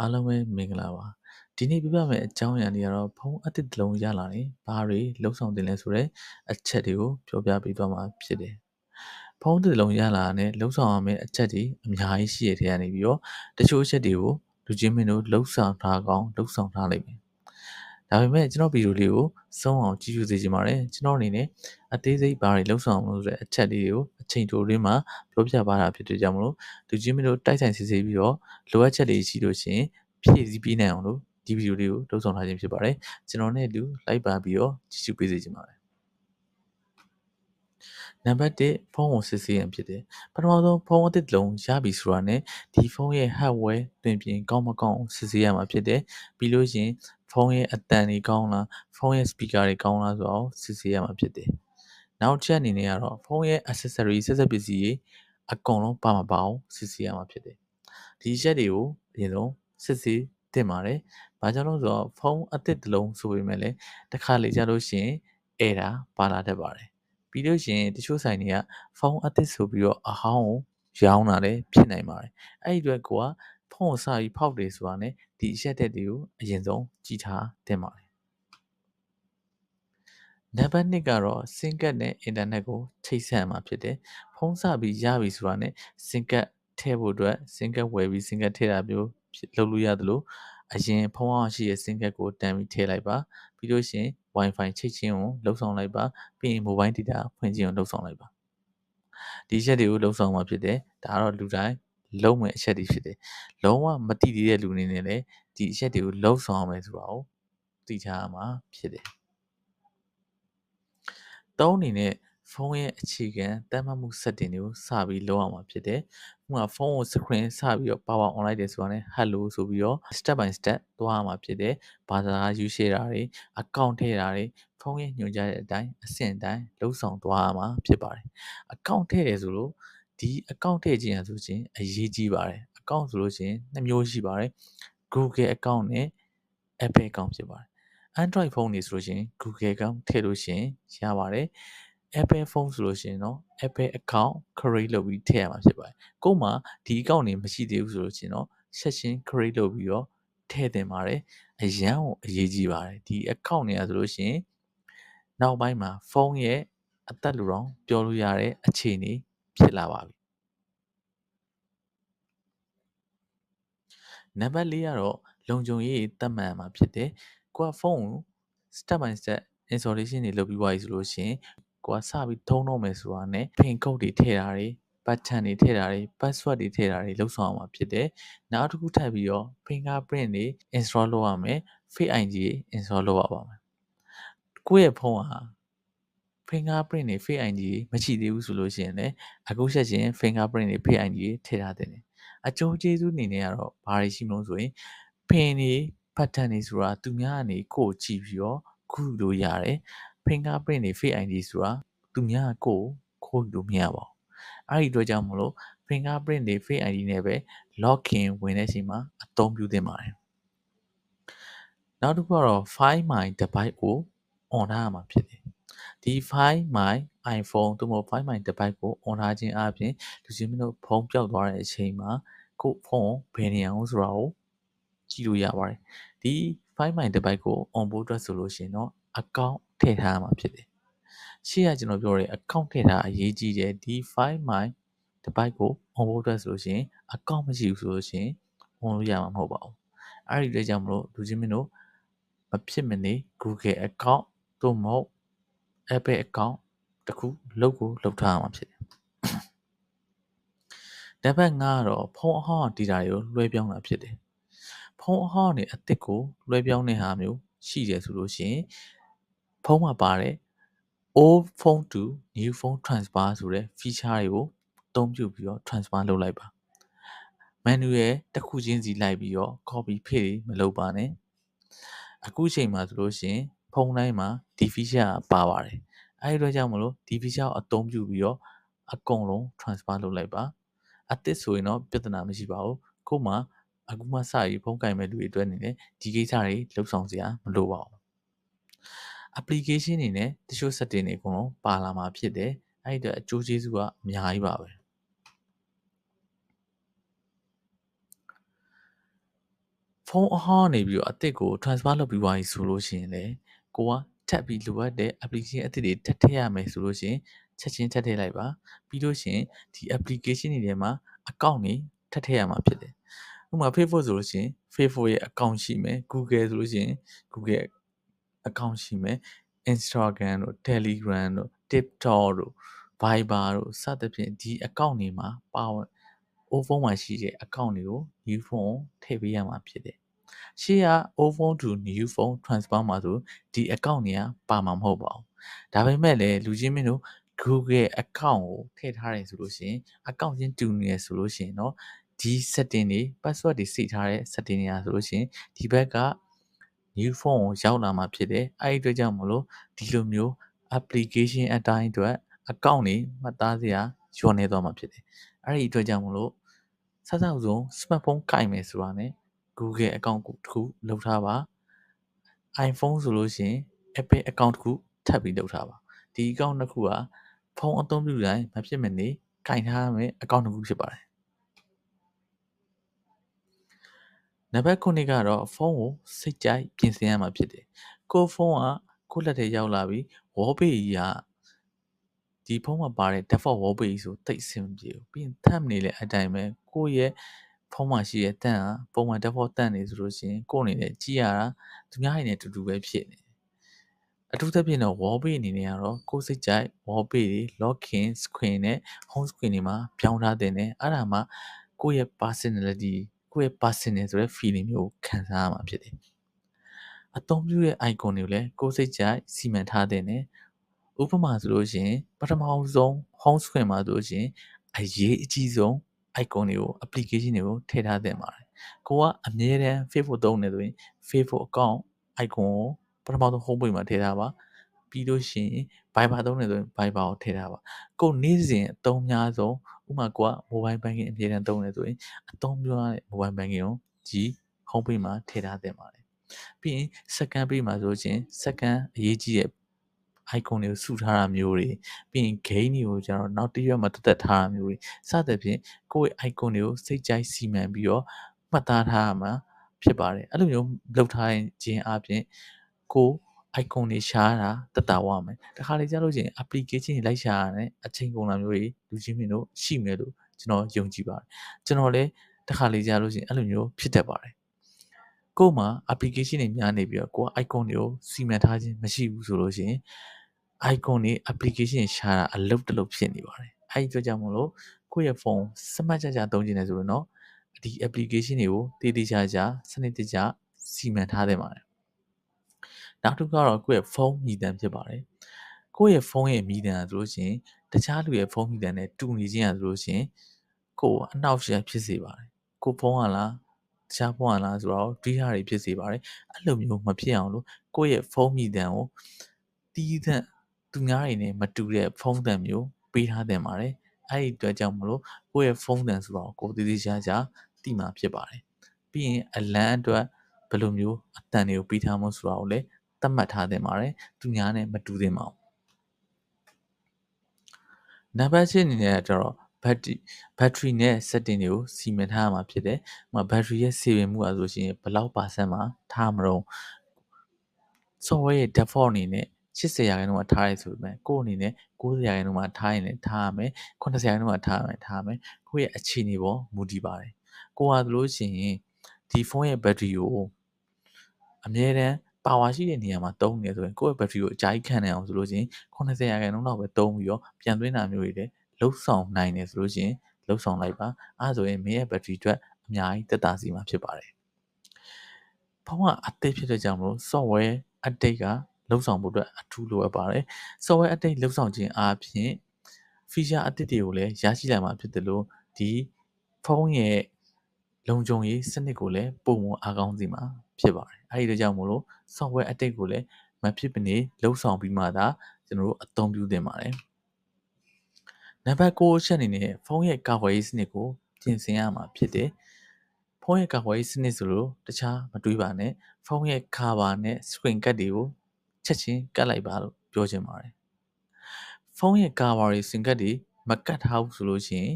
အားလုံးပဲမင်္ဂလာပါဒီနေ့ပြပြမယ့်အကြောင်းအရာတွေကတော့ဖုန်းအသစ်တစ်လုံးရလာတယ်ဘာတွေလှုပ်ဆောင်တင်လဲဆိုတော့အချက်တွေကိုပြောပြပေးသွားမှာဖြစ်တယ်ဖုန်းတစ်လုံးရလာတဲ့လှုပ်ဆောင်ရမယ့်အချက်တွေအများကြီးရှိရတဲ့ကနေပြီးတော့တချို့အချက်တွေကိုလူချင်းမင်းတို့လှုပ်ဆောင်ထားကောင်းလှုပ်ဆောင်ထားလိမ့်မယ် ဒါပေမဲ့ကျွန်တော်ဗီဒီယိုလေးကိုစုံအောင်ကြည့်ယူစေချင်ပါတယ်ကျွန်တော်အနေနဲ့အသေးစိတ်ဘာတွေလှုပ်ဆောင်လို့ဆိုတဲ့အချက်လေးကိုအချိန်တိုလေးမှာပြောပြပါတာဖြစ်တဲ့ကြောင့်မလို့လူချင်းမင်းတို့တိုက်ဆိုင်စစ်ဆေးပြီးတော့လိုအပ်ချက်တွေရှိလို့ရှိရင်ဖြည့်ဆည်းပေးနိုင်အောင်လို့ဒီဗီဒီယိုလေးကိုလုပ်ဆောင်ထားခြင်းဖြစ်ပါတယ်ကျွန်တော်နဲ့အတူလိုက်ပါပြီးတော့ကြည့်ရှုပေးစေချင်ပါတယ် နံပါတ်1ဖုန်းကိုစစ်ဆေးရန်ဖြစ်တယ်ပထမဆုံးဖုန်းအသစ်တစ်လုံးရပြီဆိုတာနဲ့ဒီဖုန်းရဲ့ hardware တွင်ပြင်ကောင်းမကောင်းစစ်ဆေးရမှာဖြစ်တယ်ပြီးလို့ရှိရင်ဖုန်းရဲ့အတန်တွေကောင်းလားဖုန်းရဲ့ speaker တွေကောင်းလားဆိုတော့စစ်ဆေးရမှာဖြစ်တယ်နောက်ချက်အနေနဲ့ကတော့ဖုန်းရဲ့ accessory ဆက်ဆက်ပစ္စည်းတွေအကုန်လုံးပါမပါအောင်စစ်ဆေးရမှာဖြစ်တယ်ဒီချက်တွေကိုအရင်ဆုံးစစ်ဆေးတင်ပါတယ်။ဘာကြောင့်လဲဆိုတော့ဖုန်းအသစ်တစ်လုံးဆိုပေမဲ့လည်းတစ်ခါလေကြာလို့ရှိရင်အဲဒါပါလာတတ်ပါတယ်။ ပြီးလို့ရှိရင်တချို့ဆိုင်တွေကဖုန်းအသစ်ဆိုပြီးတော့အဟောင်းကိုရောင်းတာလည်းဖြစ်နိုင်ပါတယ်။အဲ့ဒီအတွက်ကိုကဖုန်းကိုစပြီးဖောက်တယ်ဆိုတာနဲ့ဒီအချက်တက်တွေကိုအရင်ဆုံးကြည့်ထားတင်ပါတယ်။နံပါတ်2ကတော့စင်ကတ်နဲ့အင်တာနက်ကိုချိတ်ဆက်မှာဖြစ်တယ်။ဖုန်းစပြီးရပြီဆိုတာနဲ့စင်ကတ်ထည့်ဖို့အတွက်စင်ကတ်ဝယ်ပြီးစင်ကတ်ထည့်တာမျိုးလုပ်လို့ရသလို အရင်ဖုန်းအောင်ရှိတဲ့စင်ကတ်ကိုတန်ပြီးထည့်လိုက်ပါပြီးလို့ရှိရင် Wi-Fi ချိတ်ချင်းကိုလှုပ်ဆောင်လိုက်ပါပြီးရင် Mobile Data ဖွင့်ခြင်းကိုလှုပ်ဆောင်လိုက်ပါဒီချက်တွေကိုလှုပ်ဆောင်မှာဖြစ်တယ်ဒါကတော့လူတိုင်းလုံးမဲ့အချက်တွေဖြစ်တယ်လုံးဝမတိသေးတဲ့လူအနေနဲ့လည်းဒီအချက်တွေကိုလှုပ်ဆောင်အောင်မယ်ဆိုတာကိုသိချရမှာဖြစ်တယ်သုံးအနေနဲ့ ဖုန်းရဲ့အခြေခံတမ်းမှတ်မှု setting တွေကိုစပြီးလုပ်အောင်မှာဖြစ်တယ်။ဥပမာဖုန်းကို screen စပြီးတော့ power on လိုက်တယ်ဆိုတာနဲ့ hello ဆိုပြီးတော့ step by step သွားရမှာဖြစ်တယ်။ဘာသာယူရှေ့တာတွေ account ထည့်တာတွေဖုန်းရဲ့ညွှန်ကြားတဲ့အတိုင်းအဆင့်အတိုင်းလှုပ်ဆောင်သွားရမှာဖြစ်ပါတယ်။ account ထည့်တယ်ဆိုလို့ဒီ account ထည့်ခြင်းဆိုခြင်းအရေးကြီးပါတယ်။ account ဆိုလို့ရှိရင်နှစ်မျိုးရှိပါတယ်။ Google account နဲ့ Apple account ဖြစ်ပါတယ်။ Android ဖုန်းတွေဆိုလို့ရှိရင် Google account ထည့်လို့ရှိရင်ရပါတယ်။ Apple ဖုန်းဆိုလို့ရှိရင်တော့ Apple account create လုပ်ပြီးထည့်ရမှာဖြစ်ပါတယ်။ကို့မှာဒီ account တွေမရှိသေးဘူးဆိုလို့ရှိရင်တော့ session create လုပ်ပြီးတော့ထည့်သင့်ပါတယ်။အရန်ကိုအရေးကြီးပါတယ်။ဒီ account တွေကဆိုလို့ရှိရင်နောက်ပိုင်းမှာဖုန်းရဲ့အသက်လူတော်ပြောလို့ရတဲ့အခြေအနေဖြစ်လာပါပြီ။နံပါတ်၄ကတော့လုံခြုံရေးတတ်မှတ်မှာဖြစ်တယ်။ကိုကဖုန်းကို step by step installation တွေလုပ်ပြီးသွားပြီဆိုလို့ရှိရင် ကိုကစပြီးသုံးတော့မယ်ဆိုတာနဲ့ pin code တွေထည့်တာတွေ button တွေထည့်တာတွေ password တွေထည့်တာတွေလုပ်ဆောင်အောင်မှာဖြစ်တယ်။နောက်တစ်ခုထပ်ပြီးတော့ fingerprint တွေ install လုပ်ရမယ်။ Face ID တွေ install လုပ်ရပါမယ်။ကိုယ့်ရဲ့ဖုန်းဟာ fingerprint တွေ Face ID တွေမရှိသေးဘူးဆိုလို့ရှိရင်လည်းအခုချက်ချင်း fingerprint တွေ Face ID တွေထည့်ထားတဲ့။အကျိုးကျေးဇူးအနေနဲ့ကတော့ဘာတွေရှိမလို့ဆိုရင် pin တွေ button တွေဆိုတာသူများကနေကိုယ်ကြည့်ပြီးတော့ခုလို့ရတယ်။ fingerprint တွေ face ID ဆိုတာသူများကိုခိုးလို့မရပါဘူးအဲ့ဒီအတွက်ကြောင့်မလို့ fingerprint တွေ face ID နဲ့ပဲ login ဝင်တဲ့အချိန်မှာအသုံးပြုသင့်ပါတယ်နောက်တစ်ခုကတော့ find my device ကို on ထားရမှာဖြစ်တယ်ဒီ find my iPhone သို့မဟုတ် find my device ကို on ထားခြင်းအပြင်လူချင်းမတို့ဖုန်းပျောက်သွားတဲ့အချိန်မှာကိုဖုန်းဘယ်နေအောင်ဆိုတာကိုကြည့်လို့ရပါတယ်ဒီ find my device ကို on ဖို့အတွက်ဆိုလို့ရှိရင်တော့ account ထည့်ထားရမှာဖြစ်တယ်။ရှေ့ကကျွန်တော်ပြောတဲ့ account ထည့်ထားအရေးကြီးတယ်ဒီ file my device ကို on ဖို့အတွက်ဆိုလို့ရှိရင် account မရှိဘူးဆိုလို့ရှိရင် on လို့ရမှာမဟုတ်ပါဘူး။အဲ့ဒီအတွက်ကြောင့်မလို့လူချင်းမင်းတို့မဖြစ်မနေ Google account သို့မဟုတ် Apple account တခုလုပ်ကိုလုပ်ထားရမှာဖြစ်တယ်။နံပါတ်5ကတော့ဖုန်းအဟောင်းဒေတာတွေကိုလွှဲပြောင်းတာဖြစ်တယ်။ဖုန်းအဟောင်းတွေအသစ်ကိုလွှဲပြောင်းတဲ့ဟာမျိုးရှိတယ်ဆိုလို့ရှိရင် ဖုန်းမှာပါတဲ့ old phone to new phone transfer ဆိုတဲ့ feature တွေကိုအသုံးပြုပြီးတော့ transfer လုပ်လိုက်ပါ manual တစ်ခုချင်းစီလိုက်ပြီးတော့ copy paste မလုပ်ပါနဲ့အခုချိန်မှာဆိုလို့ရှိရင်ဖုန်းတိုင်းမှာဒီ feature ပါပါတယ်အဲဒီတော့ကြောင့်မလို့ဒီ feature ကိုအသုံးပြုပြီးတော့အကုန်လုံး transfer လုပ်လိုက်ပါအသစ်ဆိုရင်တော့ပြဿနာမရှိပါဘူးကို့မှာအခုမှစပြီးဖုန်းကင်မဲ့လူတွေအတွက်အနေနဲ့ဒီကိစ္စတွေလှုပ်ဆောင်စရာမလိုပါဘူး application တွေနဲ့တချို့ setting တွေအကုန်လုံးပါလာမှာဖြစ်တယ်အဲ့ဒီအတွက်အကျိုးကျေးဇူးကအများကြီးပါပဲဖုန်းအဟောင်းနေပြီးတော့အသစ်ကို transfer လုပ်ပြီးသွားပြီဆိုလို့ရှိရင်လေကိုကထပ်ပြီးလိုအပ်တဲ့ application အသစ်တွေထပ်ထည့်ရမယ်ဆိုလို့ရှိရင်ချက်ချင်းထပ်ထည့်လိုက်ပါပြီးလို့ရှိရင်ဒီ application တွေထဲမှာ account တွေထပ်ထည့်ရမှာဖြစ်တယ်ဥပမာ Facebook ဆိုလို့ရှိရင် Facebook ရဲ့ account ရှိမယ် Google ဆိုလို့ရှိရင် Google account ရှိမယ် Instagram တို့ Telegram တို့ TikTok တို့ Viber တို့စသဖြင့်ဒီ account တွေမှာပါဝင် old phone မှာရှိတဲ့ account တွေကို new phone ထည့်ပေးရမှာဖြစ်တယ်။ရှေ့က old phone to new phone transfer မှာဆိုဒီ account တွေကပါမှာမဟုတ်ပါဘူး။ဒါပေမဲ့လည်းလူချင်းမင်းတို့ Google account ကိုထည့်ထားတယ်ဆိုလို့ရှိရင် account ချင်းတူနေဆိုလို့ရှိရင်တော့ဒီ setting တွေ password တွေစိတ်ထားတဲ့ setting တွေအားဆိုလို့ရှိရင်ဒီဘက်က new phone ကိုရောက်လာမှာဖြစ်တယ်။အဲဒီအတွက်ကြောင့်မလို့ဒီလိုမျိုး application အတိုင်းအတွက် account တွေမှတ်သားစရာညွှန်နေသွားမှာဖြစ်တယ်။အဲဒီအတွက်ကြောင့်မလို့စစအောင်ဆုံး smartphone ကင်မယ်ဆိုတာ ਨੇ Google account ကိုတစ်ခုလုပ်ထားပါ iPhone ဆိုလို့ရှိရင် Apple account တစ်ခုထပ်ပြီးလုပ်ထားပါဒီ account တစ်ခုကဖုန်းအသုံးပြုတိုင်းမဖြစ်မနေကင်ထားရမယ့် account တစ်ခုဖြစ်ပါတယ် နံပါတ်9ကတော့ဖုန်းကိုစိတ်ကြိုက်ပြင်ဆင်ရမှာဖြစ်တယ်ကိုဖုန်းကကိုလက်ထဲရောက်လာပြီး wallpaper ကြီးကဒီဖုန်းမှာပါတဲ့ default wallpaper ဆိုတိတ်အဆင်မပြေဘူးပြီးရင် thumb နေလဲအတိုင်းပဲကိုယ့်ရဲ့ဖုန်းမှာရှိတဲ့တန့်ဟာပုံမှန် default တန့်နေဆိုလို့ရှိရင်ကိုယ့်အနေနဲ့ကြည့်ရတာသူများတွေနဲ့တူတူပဲဖြစ်နေအထူးသဖြင့်တော့ wallpaper အနေနဲ့ကတော့ကိုယ်စိတ်ကြိုက် wallpaper တွေ login screen နဲ့ home screen တွေမှာပြောင်းထားတဲ့နဲ့အဲ့ဒါမှကိုယ့်ရဲ့ personality ကိုယ့်ရဲ့ personal ဆိုတဲ့ feeling မျိုးခံစားရမှာဖြစ်တယ်အသုံးပြုတဲ့ icon တွေကိုလည်းကိုယ်စိတ်ကြိုက်စီမံထားတဲ့နဲ့ဥပမာဆိုလို့ရှိရင်ပထမဆုံး home screen မှာဆိုလို့ရှိရင်အရေးအကြီးဆုံး icon တွေကို application တွေကိုထည့်ထားသင့်ပါတယ်ကိုကအမြဲတမ်း Facebook သုံးနေဆိုရင် Facebook account icon ကိုပထမဆုံး home page မှာထည့်ထားပါပြီးလို့ရှိရင် Viber သုံးနေဆိုရင် Viber ကိုထည့်ထားပါကိုနေ့စဉ်အသုံးများဆုံး ဥပမာကိုက mobile banking အမြဲတမ်းသုံးနေဆိုရင်အသုံးများတဲ့ mobile banking ကိုဒီ home page မှာထည့်ထားသင့်ပါတယ်ပြီးရင် second page မှာဆိုရင် second အရေးကြီးတဲ့ icon တွေကိုစုထားတာမျိုးတွေပြီးရင် gain တွေကိုကျတော့နောက်တစ်ရွက်မှာတက်တက်ထားတာမျိုးတွေစသဖြင့်ကိုယ့်ရဲ့ icon တွေကိုစိတ်ကြိုက်စီမံပြီးတော့မှတ်သားထားရမှာဖြစ်ပါတယ်အဲ့လိုမျိုးလုပ်ထားခြင်းအပြင်ကို icon တွေရှားတာတတဝမယ်တခါလေကြာလို့ချင်း application တွေလိုက်ရှာရတယ်အချိန်ကုန်တာမျိုးတွေလူချင်းမင်းတို့ရှိမယ်လို့ကျွန်တော်ယုံကြည်ပါတယ်ကျွန်တော်လည်းတခါလေကြာလို့ချင်းအဲ့လိုမျိုးဖြစ်တတ်ပါတယ်ကို့မှာ application တွေများနေပြီးတော့ကိုက icon တွေကိုစီမံထားခြင်းမရှိဘူးဆိုလို့ရှိရင် icon တွေ application ရှာတာအလုပ်တလုပ်ဖြစ်နေပါတယ်အဲ့ဒီအတွက်ကြောင့်မလို့ကိုယ့်ရဲ့ဖုန်းစမတ်ကြကြသုံးခြင်းလဲဆိုတော့เนาะဒီ application တွေကိုတည်တည်ချာချာစနစ်တကျစီမံထားသင့်ပါတယ် နောက်တစ်ခုကတော့ကိုယ့်ရဲ့ဖုန်းမြည်တမ်းဖြစ်ပါတယ်ကိုယ့်ရဲ့ဖုန်းရဲ့မြည်တမ်းဆိုလို့ရှိရင်တခြားလူရဲ့ဖုန်းမြည်တမ်းနဲ့တူနေခြင်းရဆိုလို့ရှိရင်ကိုယ်အနှောက်အယှက်ဖြစ်စေပါတယ်ကိုဖုန်းကလားတခြားဖုန်းကလားဆိုတော့ဒီဟာတွေဖြစ်စေပါတယ်အဲ့လိုမျိုးမဖြစ်အောင်လို့ကိုယ့်ရဲ့ဖုန်းမြည်တမ်းကိုတီးသန့်သူများတွေနဲ့မတူတဲ့ဖုန်းတန်မျိုးပေးထားတင်ပါတယ်အဲ့ဒီအတွက်ကြောင့်မလို့ကိုယ့်ရဲ့ဖုန်းတန်ဆိုတော့ကိုယ်တည်တည်ချာချာတိမှာဖြစ်ပါတယ်ပြီးရင်အလန်းအတွက်ဘယ်လိုမျိုးအတန်တွေကိုပေးထားမှုဆိုတာကိုလည်း သတ်မှတ်ထားတင်ပါတယ်သူများနဲ့မတူသင့်ပါဘူးနံပါတ်၈အနေနဲ့ကျတော့ battery battery နဲ့ setting တွေကိုစီမံထားရမှာဖြစ်တယ်။ဟို battery ရဲ့ saving မှုอ่ะဆိုရှင်ဘယ်လောက် percent မှာထားမလို့ software ရဲ့ default အနေနဲ့80ရာခိုင်နှုန်းမှာထားရဲဆိုပေမဲ့ကိုယ့်အနေနဲ့90ရာခိုင်နှုန်းမှာထားရင်လည်းထားရမယ်80ရာခိုင်နှုန်းမှာထားရမယ်ထားရမယ်ကိုယ့်ရဲ့အခြေအနေပေါ်မူတည်ပါတယ်ကိုကဆိုလို့ရှိရင်ဒီဖုန်းရဲ့ battery ကိုအမြဲတမ်း ပါဝါရှိတဲ့နေရာမှာသုံးနေဆိုရင်ကိုယ့်ရဲ့ battery ကိုအကြိုက်ခံနိုင်အောင်ဆိုလို့ရှိရင်80ရာခိုင်နှုန်းလောက်ပဲသုံးပြီးတော့ပြန်သွင်းတာမျိုးတွေလည်းလှုပ်ဆောင်နိုင်တယ်ဆိုလို့ရှိရင်လှုပ်ဆောင်လိုက်ပါအဲဆိုရင်မင်းရဲ့ battery အတွက်အများကြီးတက်တာစီမှာဖြစ်ပါတယ်ဖုန်းကအသစ်ဖြစ်တဲ့ကြောင့်မလို့ software update ကလှုပ်ဆောင်ဖို့အတွက်အထူးလိုအပ်ပါတယ်။ software update လှုပ်ဆောင်ခြင်းအပြင် feature အသစ်တွေကိုလည်းရရှိလာမှာဖြစ်တယ်လို့ဒီဖုန်းရဲ့လုံခြုံရေးစနစ်ကိုလည်းပုံမအားကောင်းစေမှာဖြစ်ပါတယ်။ အဲဒီကြောင့်မို့လို့ software update ကိုလည်းမဖြစ်မနေလှုပ်ဆောင်ပြီးမှသာကျွန်တော်တို့အသုံးပြုသင့်ပါတယ်။နံပါတ်6ချက်အနေနဲ့ဖုန်းရဲ့ကာကွယ်ရေးစနစ်ကိုပြင်ဆင်ရမှာဖြစ်တယ်။ဖုန်းရဲ့ကာကွယ်ရေးစနစ်ဆိုလို့တခြားမတွေးပါနဲ့ဖုန်းရဲ့ cover နဲ့ screen ကတ်တွေကိုချက်ချင်းကတ်လိုက်ပါလို့ပြောချင်ပါတယ်ဖုန်းရဲ့ cover တွေ screen ကတ်တွေမကတ်ထားဘူးဆိုလို့ရှိရင်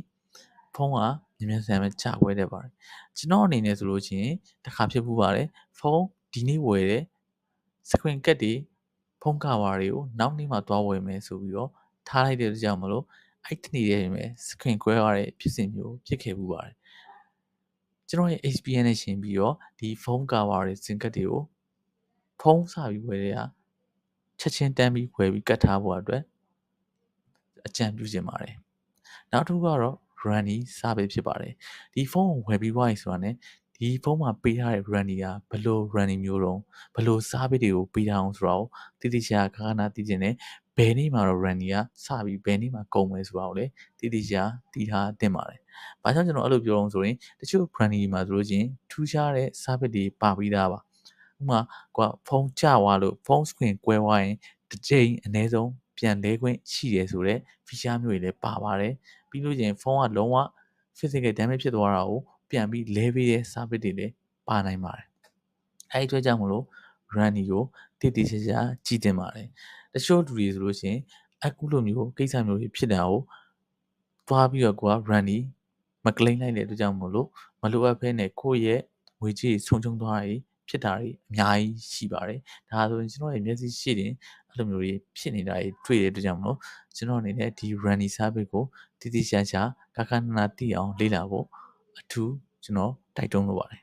ဖုန်းကမြန်မြန်ဆန်ဆန်ပဲချခွဲတတ်ပါတယ်ကျွန်တော်အနေနဲ့ဆိုလို့ရှိရင်တစ်ခါဖြစ်ပူပါတယ်ဖုန်း ဒီနေ့ဝယ်တယ် screen ကတ်တွေဖုန်းကာဝါတွေကိုနောက်နေ့မှသွားဝယ်မယ်ဆိုပြီးတော့ထားလိုက်တဲ့အတွက်ကြောင့်မလို့အဲ့တနေ့တည်းပဲ screen ကွဲသွားတဲ့ဖြစ်စဉ်မျိုးဖြစ်ခဲ့ပူပါတယ်ကျွန်တော်ရဲ့ HPN နဲ့ရှင်ပြီးတော့ဒီဖုန်းကာဝါတွေစင်ကတ်တွေကိုဖုန်းစပြီးဝယ်တဲ့ဟာချက်ချင်းတန်းပြီးဝယ်ပြီးကတ်ထားဖို့အတွက်အကြံပြုချင်ပါတယ်နောက်တစ်ခုကတော့ runny စပေးဖြစ်ပါတယ်ဒီဖုန်းကိုဝယ်ပြီးွားရင်ဆိုတာ ਨੇ ဒီဖုန်းမှာပေးထားတဲ့ runny ကဘယ်လို runny မျိုးတုံးဘယ်လိုစားပေးတွေကိုပေးထားအောင်ဆိုတော့တိတိကျကျခါခနာသိကျင်တယ်ဘယ်နေ့မှာတော့ runny ကစပြီးဘယ်နေ့မှာကုန်မယ်ဆိုတာကိုလေတိတိကျကျသိထားတင်ပါတယ်။ဘာကြောင့်ကျွန်တော်အဲ့လိုပြောအောင်ဆိုရင်တချို့ runny မှာဆိုလို့ချင်းထူးခြားတဲ့စားပေးတွေပါပြီးသားပါ။ဥပမာကွာဖုန်းကျသွားလို့ဖုန်း screen ကွဲသွားရင်တစ်ချိန်အနည်းဆုံးပြန်လဲခွင့်ရှိတယ်ဆိုတော့ feature မျိုးတွေလည်းပါပါတယ်ပြီးလို့ချင်းဖုန်းကလုံးဝ physical damage ဖြစ်သွားတာကို ပြန်ပြီးလဲပေးတဲ့ service တွေလည်းပါနိုင်ပါတယ်အဲဒီအတွက်ကြောင့်မလို့ runny ကိုတည်တည်ချာချာကြည့်တင်ပါတယ်တချို့လူတွေဆိုလို့ရှိရင်အခုလိုမျိုးကိစ္စမျိုးတွေဖြစ်တာကိုသွားပြီးတော့ကိုက runny မကလိမ့်လိုက်တဲ့အတွက်ကြောင့်မလို့မလိုအပ်ဘဲနဲ့ကိုယ့်ရဲ့ငွေကြေးဆုံးရှုံးသွားတာဖြစ်တာတွေအများကြီးရှိပါတယ်ဒါဆိုရင်ကျွန်တော်ရဲ့မျက်စိရှိတင်အဲ့လိုမျိုးတွေဖြစ်နေတာတွေတွေ့တဲ့အတွက်ကြောင့်မလို့ကျွန်တော်အနေနဲ့ဒီ runny service ကိုတည်တည်ရှာရှာကကနနာသိအောင်လေ့လာဖို့ အထူးကျွန်တော်တိုက်တွန်းလိုပါတယ်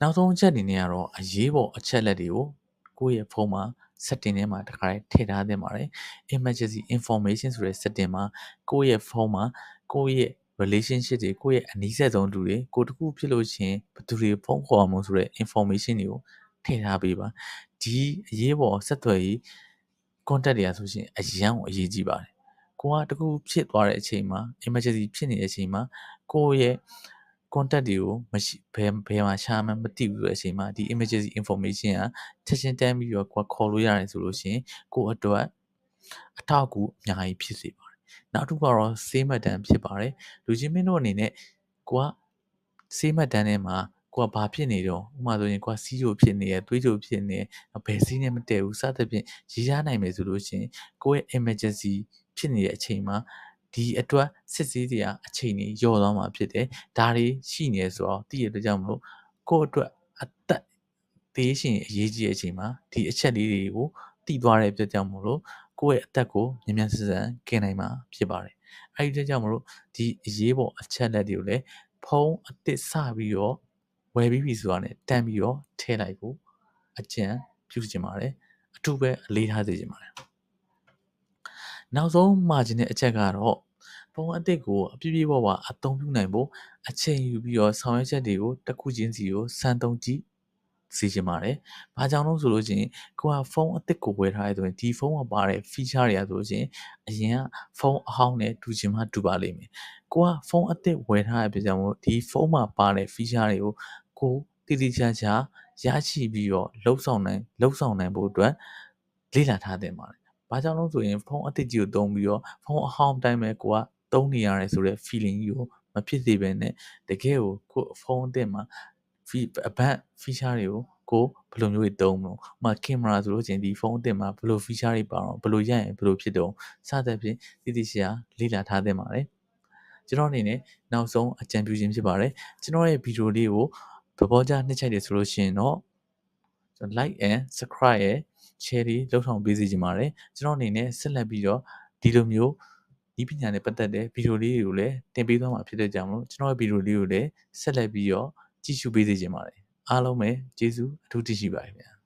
နောက်ဆုံးအချက်အနေနဲ့ကတော့အရေးပေါ်အချက်လက်တွေကိုကိုယ့်ရဲ့ဖုန်းမှာ setting ထဲမှာတခါထည့်ထားသင့်ပါတယ် emergency information ဆိုတဲ့ setting မှာကိုယ့်ရဲ့ဖုန်းမှာကိုယ့်ရဲ့ relationship တွေကိုယ့်ရဲ့အနီးစပ်ဆုံးလူတွေကိုတခုဖြစ်လို့ရှင်ဘယ်သူတွေဖုန်းခေါ်အောင်ဆိုတဲ့ information တွေကိုထည့်ထားပေးပါဒီအရေးပေါ်ဆက်သွယ်ရေး contact တွေကဆိုရှင်အရန်ကိုအရေးကြီးပါတယ် ကိုကတခုဖြစ်သွားတဲ့အချိန်မှာ emergency ဖြစ်နေတဲ့အချိန်မှာကိုယ့်ရဲ့ contact တွေကိုမရှိဘယ်ဘယ်မှာရှာမှမသိဘူးဆိုတဲ့အချိန်မှာဒီ emergency information ကချက်ချင်းတန်းပြီးတော့ကိုခေါ်လို့ရတယ်ဆိုလို့ရှိရင်ကိုအတွက်အထောက်အကူအများကြီးဖြစ်စေပါတယ်နောက်တစ်ခုကတော့ဆေးမှတ်တမ်းဖြစ်ပါတယ်လူချင်းမင်းတို့အနေနဲ့ကိုကဆေးမှတ်တမ်းထဲမှာကိုကဘာဖြစ်နေတော့ဥပမာဆိုရင်ကိုကစီးချိုဖြစ်နေရသွေးချိုဖြစ်နေဘယ်စီးနဲ့မတည့်ဘူးစသဖြင့်ရေးရနိုင်မယ်ဆိုလို့ရှိရင်ကိုယ့်ရဲ့ emergency ဖြစ်နေတဲ့အချိန်မှာဒီအတွက်စစ်စည်းတွေအချိန်ကြီးယော့သွားမှာဖြစ်တယ်ဒါတွေရှိနေဆိုတော့တည့်ရတဲ့ကြောင့်မလို့ကိုယ့်အတွက်အသက်သေးရှင်အရေးကြီးတဲ့အချိန်မှာဒီအချက်လေးတွေကိုတည်သွားတဲ့အတွက်ကြောင့်မလို့ကိုယ့်ရဲ့အသက်ကိုမြန်မြန်ဆန်ဆန်ကင်နိုင်မှာဖြစ်ပါတယ်အဲဒီအတွက်ကြောင့်မလို့ဒီအရေးပေါ်အချက်လက်တွေကိုလည်းဖုံးအစ်စ်စပြီးတော့ဝယ်ပြီးပြီဆိုတာနဲ့တန်းပြီးတော့ထည့်လိုက်ဖို့အကြံပြုချင်ပါတယ်အထူးပဲအလေးထားစေချင်ပါတယ် နောက်ဆုံးမှာခြင်းတဲ့အချက်ကတော့ဖုန်းအသစ်ကိုအပြည့်ပြည့်ဝဝအသုံးပြုနိုင်ဖို့အချိန်ယူပြီးတော့ဆောင်ရွက်ချက်တွေကိုတစ်ခုချင်းစီကိုစမ်းသုံးကြည့်စီချင်ပါတယ်။ဘာကြောင့်လို့ဆိုလို့ချင်းကိုကဖုန်းအသစ်ကိုဝယ်ထားရဆိုရင်ဒီဖုန်းမှာပါတဲ့ feature တွေကဆိုချင်းအရင်ကဖုန်းအဟောင်းနဲ့တူချင်မှတူပါလိမ့်မယ်။ကိုကဖုန်းအသစ်ဝယ်ထားရပြကြောင့်မို့ဒီဖုန်းမှာပါတဲ့ feature တွေကိုကိုတိတိကျကျရရှိပြီးတော့လှုပ်ဆောင်နိုင်လှုပ်ဆောင်နိုင်ဖို့အတွက်လေ့လာထားတဲ့ပါတယ်။ ဘာကြောင့်လို့ဆိုရင်ဖုန်းအသစ်ကြီးကိုသုံးပြီးတော့ဖုန်းအဟောင်းတိုင်းပဲကိုကသုံးနေရတယ်ဆိုတဲ့ feeling ကြီးကိုမဖြစ်စေဘဲနဲ့တကယ်ကိုကိုဖုန်းအသစ်မှာအဘတ် feature တွေကိုကိုဘယ်လိုမျိုးတွေသုံးမလို့ဥပမာကင်မရာဆိုလို့ချင်းဒီဖုန်းအသစ်မှာဘယ်လို feature တွေပါတော့ဘယ်လိုရရင်ဘယ်လိုဖြစ်တော့စသဖြင့်တည်တည်ရှာလေ့လာထားသင့်ပါတယ်ကျွန်တော်အနေနဲ့နောက်ဆုံးအကြံပြုခြင်းဖြစ်ပါတယ်ကျွန်တော်ရဲ့ဗီဒီယိုလေးကိုသဘောကျနှစ်ချိုက်တယ်ဆိုလို့ရှိရင်တော့ like and subscribe ရဲ့ share တွေလုပ်ဆောင်ပေးစီချင်ပါတယ်ကျွန်တော်အနေနဲ့ဆက်လက်ပြီးတော့ဒီလိုမျိုးဤပညာနဲ့ပတ်သက်တဲ့ဗီဒီယိုလေးတွေကိုလည်းတင်ပေးသွားမှာဖြစ်တဲ့ကြောင့်မလို့ကျွန်တော်ရဲ့ဗီဒီယိုလေးကိုလည်းဆက်လက်ပြီးတော့ကြည့်ရှုပေးစီချင်ပါတယ်အားလုံးပဲကျေးဇူးအထူးတင်ရှိပါတယ်ဗျာ